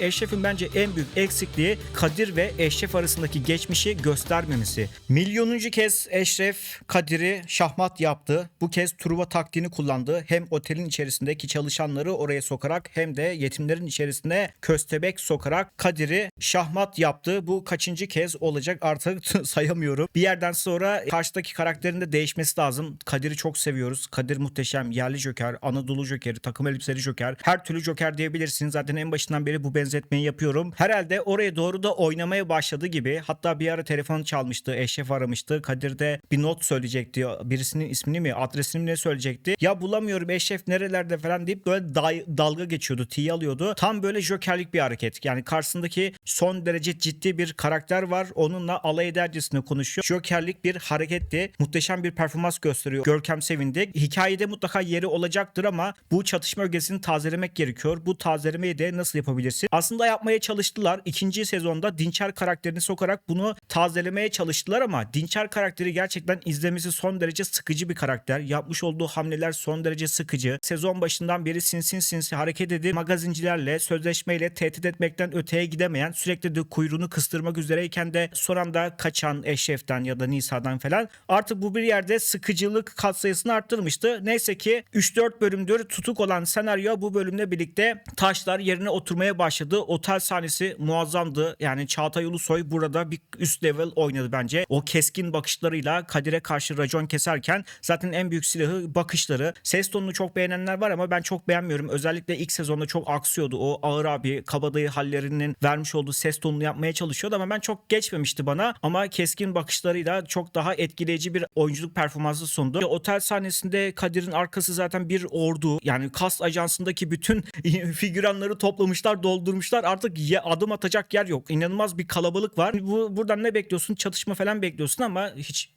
Eşref'in bence en büyük eksikliği Kadir ve Eşref arasındaki geçmişi göstermemesi. Milyonuncu kez Eşref Kadir'i şahmat yaptı. Bu kez Truva taktiğini kullandı. Hem otelin içerisindeki çalışanları oraya sokarak hem de yetimlerin içerisine köstebek sokarak Kadir'i şahmat yaptı. Bu kaçıncı kez olacak artık sayamıyorum. Bir yerden sonra karşıdaki karakterin de değişmesi lazım. Kadir'i çok seviyoruz. Kadir muhteşem. Yerli Joker, Anadolu Joker'i, takım elbiseli Joker. Her türlü Joker diyebilirsiniz. Zaten en başından beri bu benzetmeyi yapıyorum. Herhalde oraya doğru da oynamaya başladı gibi. Hatta bir ara telefonu çalmıştı. Eşref aramıştı. Kadir de bir not söyleyecekti. Birisinin ismini mi, adresini mi ne söyleyecekti. Ya bulamıyorum Eşref nerelerde falan deyip böyle day- dalga geçiyordu. Tiye alıyordu. Tam böyle Jokerlik bir hareket. Yani karşısındaki son derece ciddi bir karakter var. Onunla alay edercesine konuşuyor. Jokerlik bir hareketti. Muhteşem bir performans gösteriyor. Görkem sevindi. Hikayede mutlaka yeri olacaktır ama bu çatışma ögesini tazelemek gerekiyor. Bu tazelemeyi de nasıl yapabilirsin? Aslında yapmaya çalıştılar. İkinci sezonda Dinçer karakterini sokarak bunu tazelemeye çalıştılar ama Dinçer karakteri gerçekten izlemesi son derece sıkıcı bir karakter. Yapmış olduğu hamleler son derece sıkıcı. Sezon başından beri sinsin sinsi hareket edip magazincilerle, sözleşmeyle tehdit etmekten öteye gidemeyen, sürekli de kuyruğunu kıstırmak üzereyken de son anda kaçan Eşref'ten ya da Nisa'dan falan artık bu bir yerde sıkıcılık katsayısını arttırmıştı. Neyse ki 3-4 bölümdür tutuk olan senaryo bu bölümle birlikte taşlar yerine oturmaya başladı. Otel sahnesi muazzamdı. Yani Çağatay Ulusoy burada bir üst level oynadı bence. O keskin bakışlarıyla Kadir'e karşı racon keserken zaten en büyük silahı bakışları. Ses tonunu çok beğenenler var ama ben çok beğenmiyorum. Özellikle ilk sezonda çok aksıyordu. O ağır abi kabadayı hallerinin vermiş olduğu ses tonunu yapmaya çalışıyordu ama ben çok geçmemişti bana. Ama keskin bakışlarıyla çok daha etkileyici bir oyunculuk performansı sundu. Otel sahnesinde Kadir'in arkası zaten bir ordu. Yani kast ajansındaki bütün figüranları toplamışlar, doldurmuşlar. Artık ye- adım atacak yer yok. İnanılmaz bir kalabalık var. Bu buradan ne bekliyorsun? Çatışma falan bekliyorsun ama hiç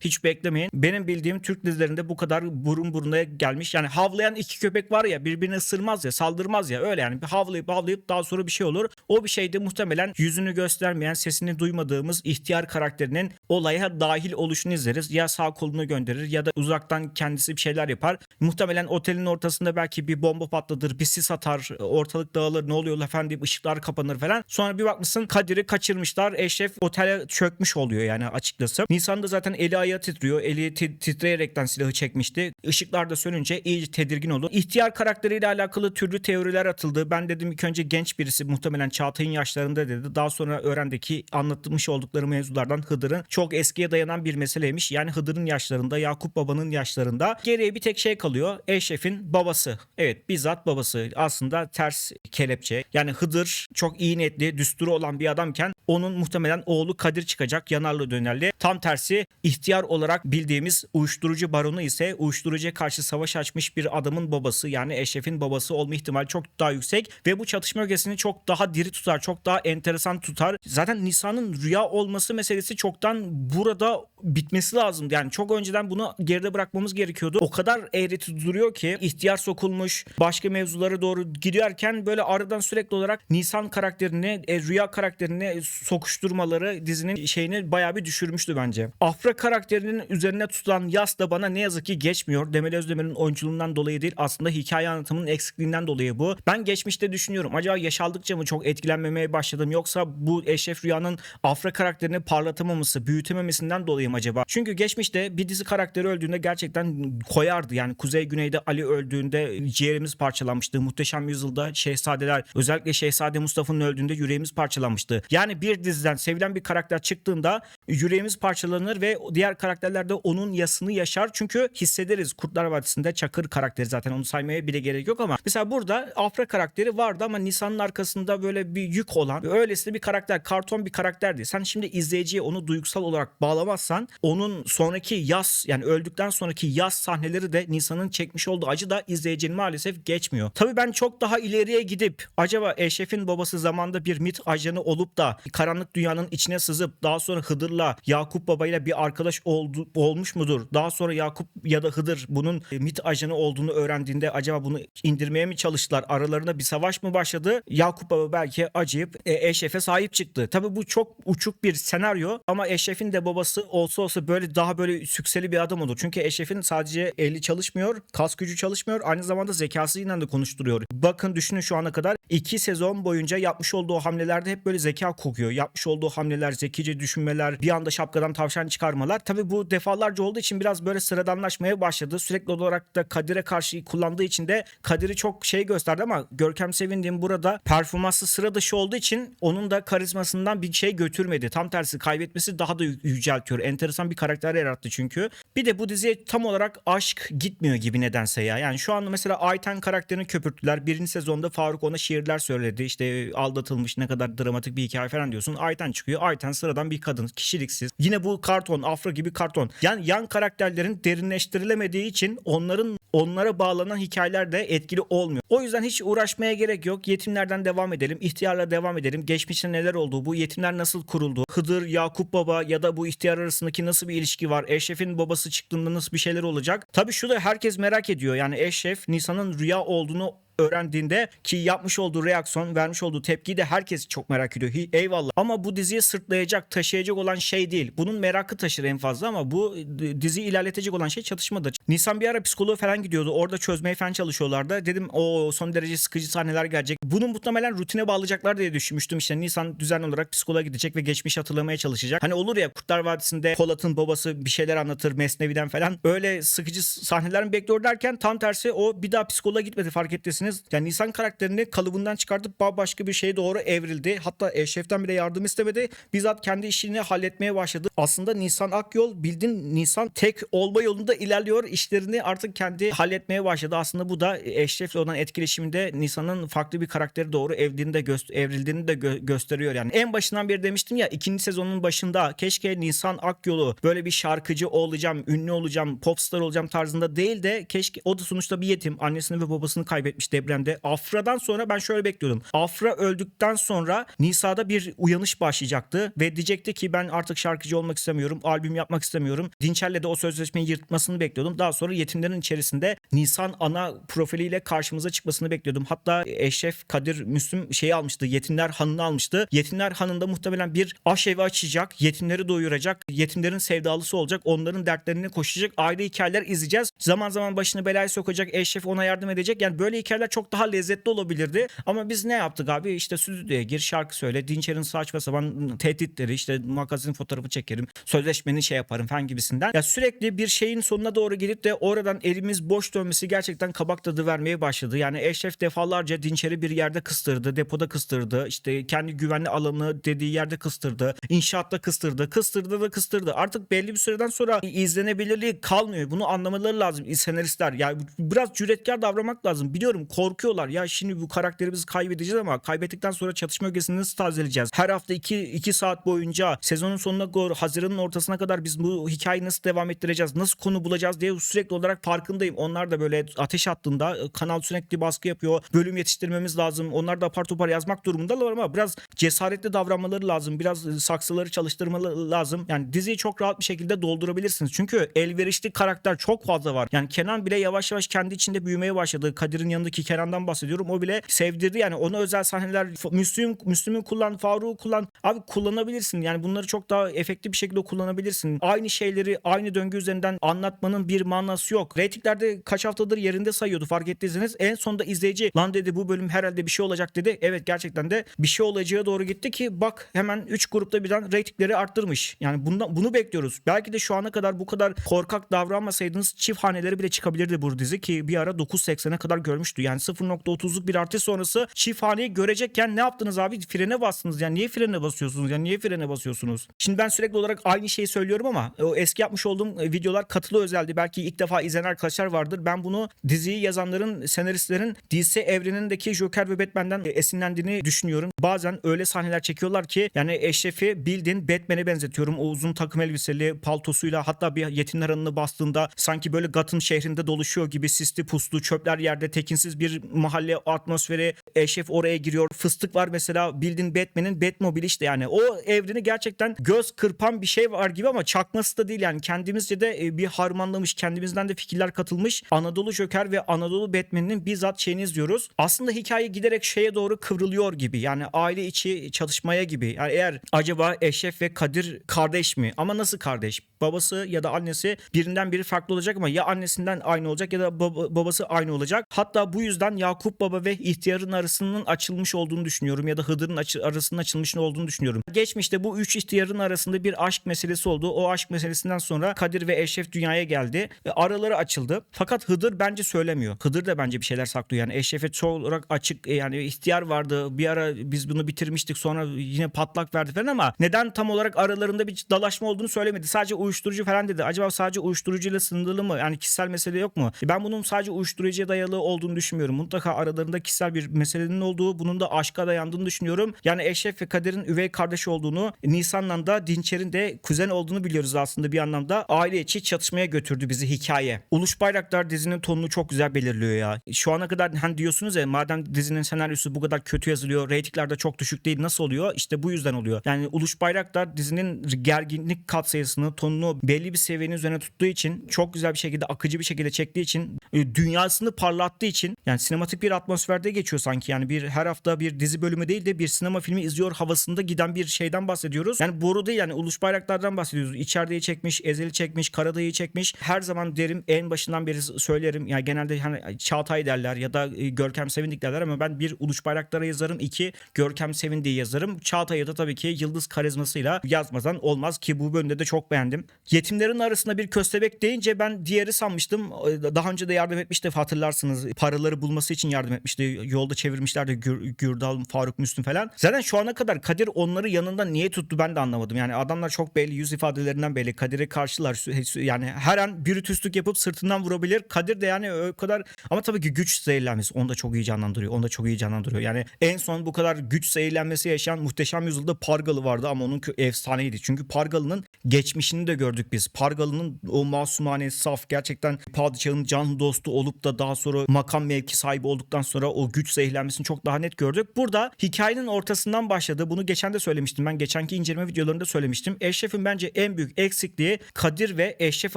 hiç beklemeyin. Benim bildiğim Türk dizilerinde bu kadar burun buruna gelmiş. Yani havlayan iki köpek var ya birbirini ısırmaz ya saldırmaz ya öyle yani bir havlayıp havlayıp daha sonra bir şey olur. O bir şeyde muhtemelen yüzünü göstermeyen sesini duymadığımız ihtiyar karakterinin olaya dahil oluşunu izleriz. Ya sağ kolunu gönderir ya da uzaktan kendisi bir şeyler yapar. Muhtemelen otelin ortasında belki bir bomba patlatır, bir sis atar, ortalık dağılır, ne oluyor efendim ışıklar kapanır falan. Sonra bir bakmışsın Kadir'i kaçırmışlar. Eşref otele çökmüş oluyor yani açıkçası. Nisan da zaten eli ayağı titriyor. Eli ti- titreyerekten silahı çekmişti. Işıklar da sönünce iyice tedirgin oldu. İhtiyar karakteriyle alakalı türlü teoriler atıldı. Ben dedim ilk önce genç birisi muhtemelen Çağatay'ın yaşlarında dedi. Daha sonra öğrendik ki anlatılmış oldukları mevzulardan Hıdır'ın çok eskiye dayanan bir meseleymiş. Yani Hıdır'ın yaşlarında, Yakup babanın yaşlarında. Geriye bir tek şey kalıyor. Eşref'in babası. Evet bizzat babası. Aslında ters kelepçe. Yani Hıdır çok iyi niyetli, düsturu olan bir adamken onun muhtemelen oğlu Kadir çıkacak yanarlı dönerli. Tam tersi ihtiyar olarak bildiğimiz uyuşturucu baronu ise uyuşturucuya karşı savaş açmış bir adamın babası yani Eşref'in babası olma ihtimali çok daha yüksek ve bu çatışma ögesini çok daha diri tutar, çok daha enteresan tutar. Zaten Nisa'nın rüya olması meselesi çoktan burada bitmesi lazım. Yani çok önceden bunu geride bırakmamız gerekiyordu. O kadar eğreti duruyor ki ihtiyar sokulmuş, başka mevzulara doğru gidiyorken böyle aradan sürekli olarak Nisan karakterini, e, rüya karakterini sokuşturmaları dizinin şeyini bayağı bir düşürmüştü bence. Afra karakterinin üzerine tutulan yas da bana ne yazık ki geçmiyor. Demel Özdemir'in oyunculuğundan dolayı değil aslında hikaye anlatımının eksikliğinden dolayı bu. Ben geçmişte düşünüyorum. Acaba yaş aldıkça mı çok etkilenmemeye başladım yoksa bu Eşref Rüya'nın Afra karakterini parlatamaması, büyütememesinden dolayı mı acaba? Çünkü geçmişte bir dizi karakteri öldüğünde gerçekten koyardı. Yani Kuzey Güney'de Ali öldüğünde ciğerimiz parçalanmıştı. Muhteşem Yüzyılda Şehzadeler özellikle Şehzade Mustafa'nın öldüğünde yüreğimiz parçalanmıştı. Yani bir diziden sevilen bir karakter çıktığında yüreğimiz parçalanır ve diğer karakterler de onun yasını yaşar. Çünkü hissederiz. Kurtlar Vadisi'nde Çakır karakteri zaten onu saymaya bile gerek yok ama mesela burada Afra karakteri vardı ama Nisan'ın arkasında böyle bir yük olan öylesine bir karakter, karton bir karakterdi. Sen şimdi izleyiciye onu duygusal olarak bağlamazsan onun sonraki yaz yani öldükten sonraki yaz sahneleri de Nisan'ın çekmiş olduğu acı da izleyicinin maalesef geçmiyor. Tabii ben çok daha ileriye gidip acaba Eşref'in babası zamanda bir mit ajanı olup da karanlık dünyanın içine sızıp daha sonra Hıdır'la Hıdır'la Yakup Baba'yla bir arkadaş oldu, olmuş mudur? Daha sonra Yakup ya da Hıdır bunun e, MIT ajanı olduğunu öğrendiğinde acaba bunu indirmeye mi çalıştılar? Aralarında bir savaş mı başladı? Yakup Baba belki acıyıp e, Eşref'e sahip çıktı. Tabii bu çok uçuk bir senaryo ama Eşref'in de babası olsa olsa böyle daha böyle sükseli bir adam olur. Çünkü Eşref'in sadece eli çalışmıyor, kas gücü çalışmıyor. Aynı zamanda zekasıyla da konuşturuyor. Bakın düşünün şu ana kadar iki sezon boyunca yapmış olduğu hamlelerde hep böyle zeka kokuyor. Yapmış olduğu hamleler, zekice düşünmeler, bir anda şapkadan tavşan çıkarmalar. Tabii bu defalarca olduğu için biraz böyle sıradanlaşmaya başladı. Sürekli olarak da Kadir'e karşı kullandığı için de Kadir'i çok şey gösterdi ama Görkem Sevindiğim burada performansı sıra dışı olduğu için onun da karizmasından bir şey götürmedi. Tam tersi kaybetmesi daha da yü- yüceltiyor. Enteresan bir karakter yarattı çünkü. Bir de bu diziye tam olarak aşk gitmiyor gibi nedense ya. Yani şu anda mesela Ayten karakterini köpürttüler. Birinci sezonda Faruk ona şiirler söyledi. İşte aldatılmış ne kadar dramatik bir hikaye falan diyorsun. Ayten çıkıyor. Ayten sıradan bir kadın. Kişiliksiz. Yine bu karton, afra gibi karton. Yani yan karakterlerin derinleştirilemediği için onların onlara bağlanan hikayeler de etkili olmuyor. O yüzden hiç uğraşmaya gerek yok. Yetimlerden devam edelim. İhtiyarla devam edelim. Geçmişte neler oldu? Bu yetimler nasıl kuruldu? Hıdır, Yakup Baba ya da bu ihtiyar arasındaki nasıl bir ilişki var? Eşref'in babası çıktığında nasıl bir şeyler olacak? Tabii şu da herkes merak ediyor. Yani Eşref Nisan'ın rüya olduğunu öğrendiğinde ki yapmış olduğu reaksiyon, vermiş olduğu tepkiyi de herkes çok merak ediyor. Eyvallah. Ama bu diziyi sırtlayacak, taşıyacak olan şey değil. Bunun merakı taşır en fazla ama bu diziyi ilerletecek olan şey çatışmadır. Nisan bir ara psikoloğa falan gidiyordu. Orada çözmeye falan çalışıyorlardı. Dedim o son derece sıkıcı sahneler gelecek. Bunu muhtemelen rutine bağlayacaklar diye düşünmüştüm. İşte Nisan düzenli olarak psikoloğa gidecek ve geçmiş hatırlamaya çalışacak. Hani olur ya Kurtlar Vadisi'nde Polat'ın babası bir şeyler anlatır Mesnevi'den falan. Öyle sıkıcı sahneler mi bekliyor derken tam tersi o bir daha psikoloğa gitmedi fark ettiyseniz. Yani Nisan karakterini kalıbından çıkartıp bambaşka bir şeye doğru evrildi. Hatta Eşref'ten bile yardım istemedi. Bizzat kendi işini halletmeye başladı. Aslında Nisan Akyol bildiğin Nisan tek olma yolunda ilerliyor. İşlerini artık kendi halletmeye başladı. Aslında bu da Eşref'le olan etkileşiminde Nisan'ın farklı bir karakteri doğru evrildiğini de, gö- evrildiğini de gö- gösteriyor. Yani en başından beri demiştim ya ikinci sezonun başında keşke Nisan Akyol'u böyle bir şarkıcı olacağım, ünlü olacağım, popstar olacağım tarzında değil de keşke o da sonuçta bir yetim. Annesini ve babasını kaybetmiş depremde. Afra'dan sonra ben şöyle bekliyordum. Afra öldükten sonra Nisa'da bir uyanış başlayacaktı ve diyecekti ki ben artık şarkıcı olmak istemiyorum, albüm yapmak istemiyorum. Dinçer'le de o sözleşmeyi yırtmasını bekliyordum. Daha sonra yetimlerin içerisinde Nisan ana profiliyle karşımıza çıkmasını bekliyordum. Hatta Eşref Kadir Müslüm şeyi almıştı. Yetimler Hanı'nı almıştı. Yetimler Hanı'nda muhtemelen bir aşevi açacak. Yetimleri doyuracak. Yetimlerin sevdalısı olacak. Onların dertlerini koşacak. Ayrı hikayeler izleyeceğiz. Zaman zaman başını belaya sokacak. Eşref ona yardım edecek. Yani böyle hikayeler çok daha lezzetli olabilirdi. Ama biz ne yaptık abi? İşte stüdyoya gir şarkı söyle. Dinçer'in saçma sapan tehditleri işte magazin fotoğrafı çekerim. Sözleşmeni şey yaparım falan gibisinden. Ya sürekli bir şeyin sonuna doğru gidip de oradan elimiz boş dönmesi gerçekten kabak tadı vermeye başladı. Yani Eşref defalarca Dinçer'i bir yerde kıstırdı. Depoda kıstırdı. işte kendi güvenli alanı dediği yerde kıstırdı. İnşaatta kıstırdı. Kıstırdı da kıstırdı. Artık belli bir süreden sonra izlenebilirliği kalmıyor. Bunu anlamaları lazım senaristler. Yani biraz cüretkar davranmak lazım. Biliyorum korkuyorlar. Ya şimdi bu karakterimizi kaybedeceğiz ama kaybettikten sonra çatışma ögesini nasıl tazeleyeceğiz? Her hafta 2 2 saat boyunca sezonun sonuna doğru Haziran'ın ortasına kadar biz bu hikayeyi nasıl devam ettireceğiz? Nasıl konu bulacağız diye sürekli olarak farkındayım. Onlar da böyle ateş attığında e, kanal sürekli baskı yapıyor. Bölüm yetiştirmemiz lazım. Onlar da apar topar yazmak durumundalar ama biraz cesaretli davranmaları lazım. Biraz e, saksıları çalıştırmaları lazım. Yani diziyi çok rahat bir şekilde doldurabilirsiniz. Çünkü elverişli karakter çok fazla var. Yani Kenan bile yavaş yavaş kendi içinde büyümeye başladı. Kadir'in yanındaki Kenan'dan bahsediyorum. O bile sevdirdi. Yani ona özel sahneler Müslüm Müslüm'ü kullan, Faruk'u kullan. Abi kullanabilirsin. Yani bunları çok daha efektif bir şekilde kullanabilirsin. Aynı şeyleri aynı döngü üzerinden anlatmanın bir manası yok. Reytinglerde kaç haftadır yerinde sayıyordu fark ettiyseniz. En sonunda izleyici lan dedi bu bölüm herhalde bir şey olacak dedi. Evet gerçekten de bir şey olacağı doğru gitti ki bak hemen 3 grupta birden reytingleri arttırmış. Yani bundan, bunu bekliyoruz. Belki de şu ana kadar bu kadar korkak davranmasaydınız çift haneleri bile çıkabilirdi bu dizi ki bir ara 9.80'e kadar görmüştü. Yani 0.30'luk bir artış sonrası çift haneyi görecekken ne yaptınız abi? Frene bastınız. Yani niye frene basıyorsunuz? Yani niye frene basıyorsunuz? Şimdi ben sürekli olarak aynı şeyi söylüyorum ama o eski yapmış olduğum e, videolar katılı özeldi. Belki ilk defa izleyen arkadaşlar vardır. Ben bunu diziyi yazanların, senaristlerin DC evrenindeki Joker ve Batman'den esinlendiğini düşünüyorum. bazen öyle sahneler çekiyorlar ki yani Eşref'i bildiğin Batman'e benzetiyorum. O uzun takım elbiseli paltosuyla hatta bir yetimler hanını bastığında sanki böyle Gotham şehrinde doluşuyor gibi sisli puslu çöpler yerde tekinsiz bir mahalle atmosferi. Eşref oraya giriyor. Fıstık var mesela bildiğin Batman'in Batmobile işte yani. O evreni gerçekten göz kırpan bir şey var gibi ama çakması da değil yani. Kendimizce de e, bir harmanlamış, kendimizden de fikirler katılmış. Anadolu Joker ve Anadolu Batman'inin bizzat şeyini izliyoruz. Aslında hikaye giderek şeye doğru kıvrılıyor gibi. Yani aile içi çatışmaya gibi. Yani eğer acaba Eşref ve Kadir kardeş mi? Ama nasıl kardeş? Babası ya da annesi birinden biri farklı olacak ama ya annesinden aynı olacak ya da baba- babası aynı olacak. Hatta bu yüzden Yakup Baba ve ihtiyarın arasının açılmış olduğunu düşünüyorum ya da Hıdır'ın açı- arasının açılmış olduğunu düşünüyorum. Geçmişte bu üç ihtiyarın arasında bir aşk meselesi oldu. O aşk meselesinden sonra Kadir ve Eşref dünyaya geldi. E, Araları açıldı. Fakat Hıdır bence söylemiyor. Hıdır da bence bir şeyler saklıyor. Yani Eşref'e çoğu olarak açık e, yani ihtiyar vardı. Bir ara biz bunu bitirmiştik sonra yine patlak verdi falan ama neden tam olarak aralarında bir dalaşma olduğunu söylemedi. Sadece uyuşturucu falan dedi. Acaba sadece uyuşturucuyla sınırlı mı? Yani kişisel mesele yok mu? E, Ben bunun sadece uyuşturucuya dayalı olduğunu düşünmüyorum. Mutlaka aralarında kişisel bir meselenin olduğu, bunun da aşka dayandığını düşünüyorum. Yani Eşref ve Kadir'in üvey kardeş olduğunu, Nisan'la da Dinçer'in de kuzen olduğunu biliyoruz aslında bir anlamda. Aile içi çatışmaya götürdü bizi hikaye. Uluş Bayraktar dizinin tonunu çok güzel belirliyor ya. Şu ana kadar hani diyorsunuz ya madem dizinin senaryosu bu kadar kötü yazılıyor, reytingler de çok düşük değil nasıl oluyor? İşte bu yüzden oluyor. Yani Uluş Bayraktar dizinin gerginlik katsayısını, tonunu belli bir seviyenin üzerine tuttuğu için çok güzel bir şekilde, akıcı bir şekilde çektiği için, e, dünyasını parlattığı için yani sinematik bir atmosferde geçiyor sanki. Yani bir her hafta bir dizi bölümü değil de bir sinema filmi izliyor havasında giden bir şeyden bahsediyoruz. Yani boru değil yani Uluş Bayraktar'dan bahsediyoruz. İçerideyi çekmiş, Ezeli çekmiş, Karadayı çekmiş. Her zaman derim en başından beri söylerim. Yani genelde hani Çağatay derler ya da e, Görkem Sevindik derler ama ben bir Uluş Bayraktar'a yazarım. iki Görkem Sevindik'e yazarım. Çağatay'a da tabii ki yıldız karizmasıyla yazmadan olmaz ki bu bölümde de çok beğendim. Yetimlerin arasında bir köstebek deyince ben diğeri sanmıştım. Daha önce de yardım etmişti hatırlarsınız. Paraları bulması için yardım etmişti. Yolda çevirmişlerdi Gür, Gürdal, Faruk Müslüm falan. Zaten şu ana kadar Kadir onları yanında niye tuttu ben de anlamadım. Yani adamlar çok belli yüz ifadelerinden belli. Kadir'e karşılar. Yani her an bürütüslük yapıp sırtından vurabilir. Kadir de yani o kadar ama tabii ki güç zehirlenmesi onu da çok iyi canlandırıyor. Onu da çok iyi canlandırıyor. Yani en son bu kadar güç zehirlenmesi yaşayan muhteşem yüzyılda Pargalı vardı ama onun efsaneydi. Çünkü Pargalı'nın geçmişini de gördük biz. Pargalı'nın o masumane, saf gerçekten padişahın can dostu olup da daha sonra makam mevki sahibi olduktan sonra o güç zehirlenmesini çok daha net gördük. Burada hikayenin ortasından başladı. Bunu geçen de söylemiştim. Ben geçenki inceleme videolarında söylemiştim. Eşref'in bence en büyük eksikliği Kadir ve Eşref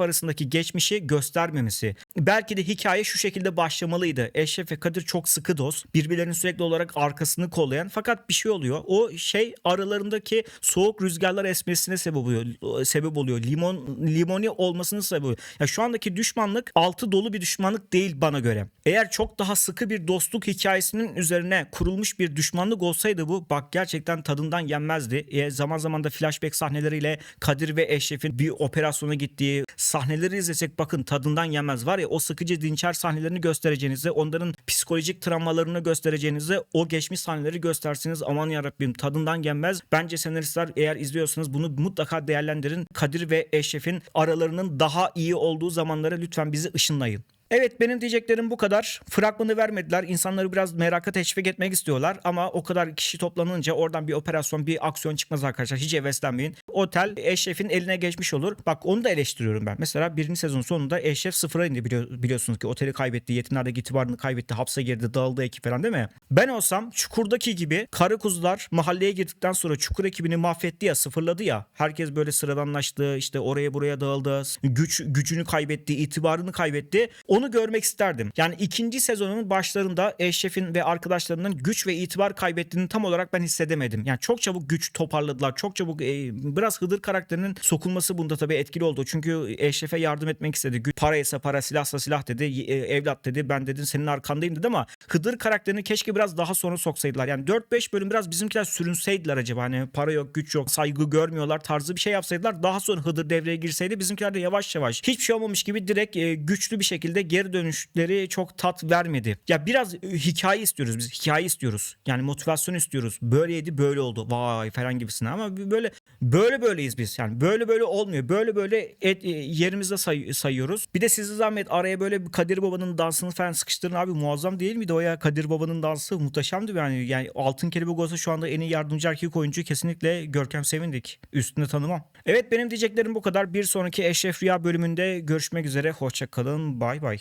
arasındaki geçmişi göstermemesi. Belki de hikaye şu şekilde başlamalıydı. Eşref ve Kadir çok sıkı dost. Birbirlerinin sürekli olarak arkasını kollayan. Fakat bir şey oluyor. O şey aralarındaki soğuk rüzgarlar esmesine sebep oluyor. Sebep oluyor. Limon limoni olmasının sebebi. Ya şu andaki düşmanlık altı dolu bir düşmanlık değil bana göre. Eğer çok daha sıkı bir dostluk hikayesinin üzerine kurulmuş bir düşmanlık olsaydı bu bak gerçekten tadından yenmezdi. E, zaman zaman da flashback sahneleriyle Kadir ve Eşref'in bir operasyona gittiği sahneleri izlesek bakın tadından yenmez. Var ya o sıkıcı dinçer sahnelerini göstereceğinizde onların psikolojik travmalarını göstereceğinizde o geçmiş sahneleri göstersiniz. Aman yarabbim tadından yenmez. Bence senaristler eğer izliyorsanız bunu mutlaka değerlendirin. Kadir ve Eşref'in aralarının daha iyi olduğu zamanlara lütfen bizi ışınlayın. Evet benim diyeceklerim bu kadar. Fragmanı vermediler. İnsanları biraz meraka teşvik etmek istiyorlar ama o kadar kişi toplanınca oradan bir operasyon, bir aksiyon çıkmaz arkadaşlar. Hiç heveslenmeyin. Otel Eşref'in eline geçmiş olur. Bak onu da eleştiriyorum ben. Mesela birinci sezon sonunda Eşref sıfıra indi biliyor- biliyorsunuz ki. Oteli kaybetti, yetimlerdeki itibarını kaybetti, hapse girdi, dağıldı ekip falan değil mi? Ben olsam Çukur'daki gibi karı kuzular mahalleye girdikten sonra Çukur ekibini mahvetti ya, sıfırladı ya. Herkes böyle sıradanlaştı, işte oraya buraya dağıldı. Güç gücünü kaybetti, itibarını kaybetti. Onu görmek isterdim. Yani ikinci sezonun başlarında Eşref'in ve arkadaşlarının güç ve itibar kaybettiğini tam olarak ben hissedemedim. Yani çok çabuk güç toparladılar. Çok çabuk e, biraz Hıdır karakterinin sokulması bunda tabii etkili oldu. Çünkü Eşref'e yardım etmek istedi. Paraysa para, silahsa silah dedi. E, evlat dedi. Ben dedim senin arkandayım dedi ama Hıdır karakterini keşke biraz daha sonra soksaydılar. Yani 4-5 bölüm biraz bizimkiler sürünseydiler acaba. Hani para yok, güç yok, saygı görmüyorlar tarzı bir şey yapsaydılar. Daha sonra Hıdır devreye girseydi bizimkiler de yavaş yavaş hiçbir şey olmamış gibi direkt e, güçlü bir şekilde geri dönüşleri çok tat vermedi. Ya biraz e, hikaye istiyoruz biz. Hikaye istiyoruz. Yani motivasyon istiyoruz. Böyleydi böyle oldu. Vay falan gibisine ama böyle böyle böyleyiz biz. Yani böyle böyle olmuyor. Böyle böyle et, e, yerimizde say- sayıyoruz. Bir de size zahmet araya böyle Kadir Baba'nın dansını falan sıkıştırın abi. Muazzam değil miydi o ya? Kadir Baba'nın dansı muhteşemdi yani. Yani Altın Kelebek olsa şu anda en iyi yardımcı erkek oyuncu kesinlikle Görkem Sevindik. Üstüne tanımam. Evet benim diyeceklerim bu kadar. Bir sonraki Eşref Rüya bölümünde görüşmek üzere. Hoşçakalın. Bay bay.